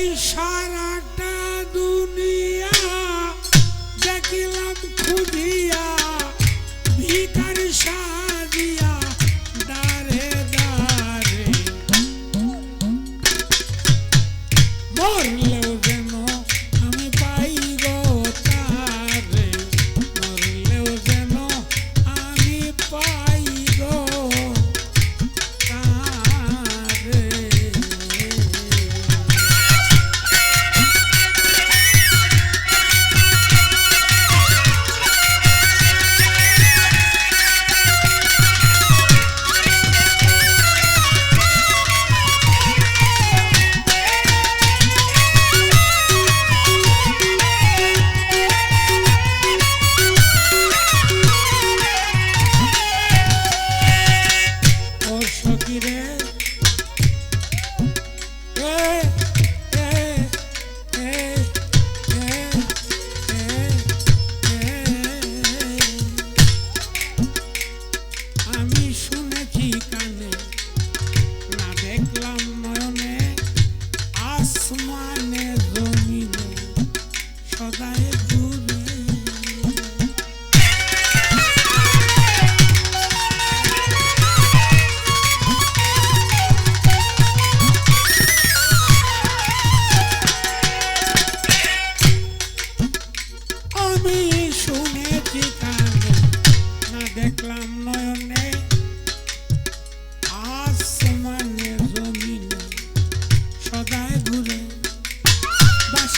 এই সারা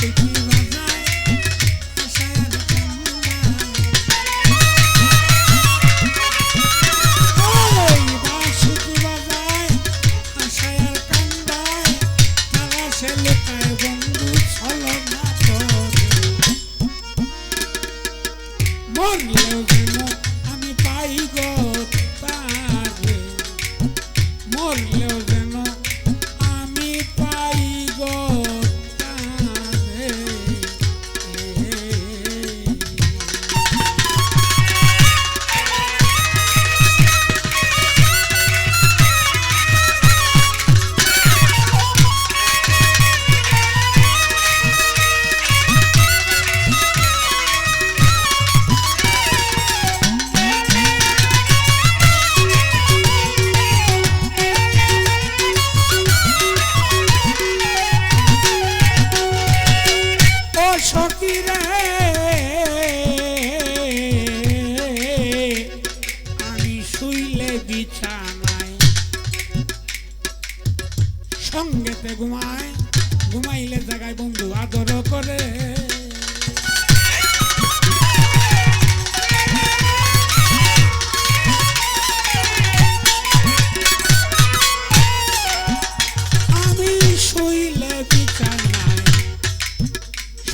Shake you right now. Thank you. বিছানায়। সঙ্গেতে ঘুমায় ঘুমাইলে জায়গায় বন্ধু আদর করে।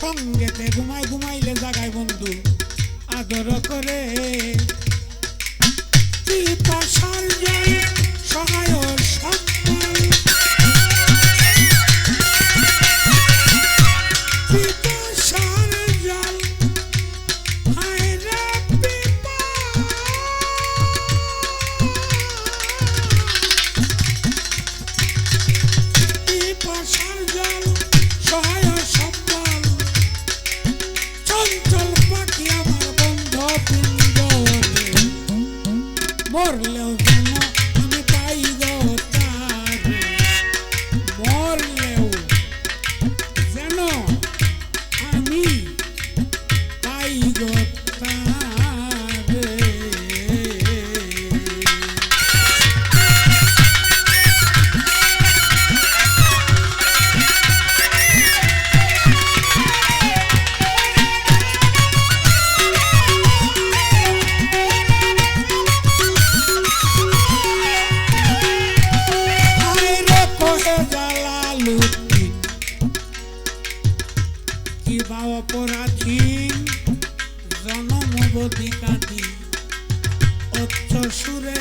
সঙ্গেতে ঘুমাই ঘুমাইলে জাগায় বন্ধু আদর Shut লুটি কি বা অপরাধী জনমবধি কাঁদি। অচ্ছ সুরে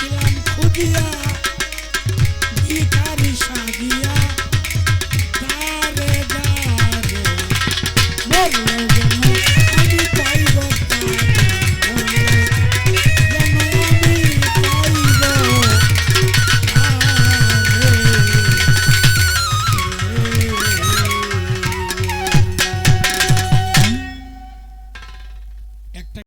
ছিলাম উদিয়া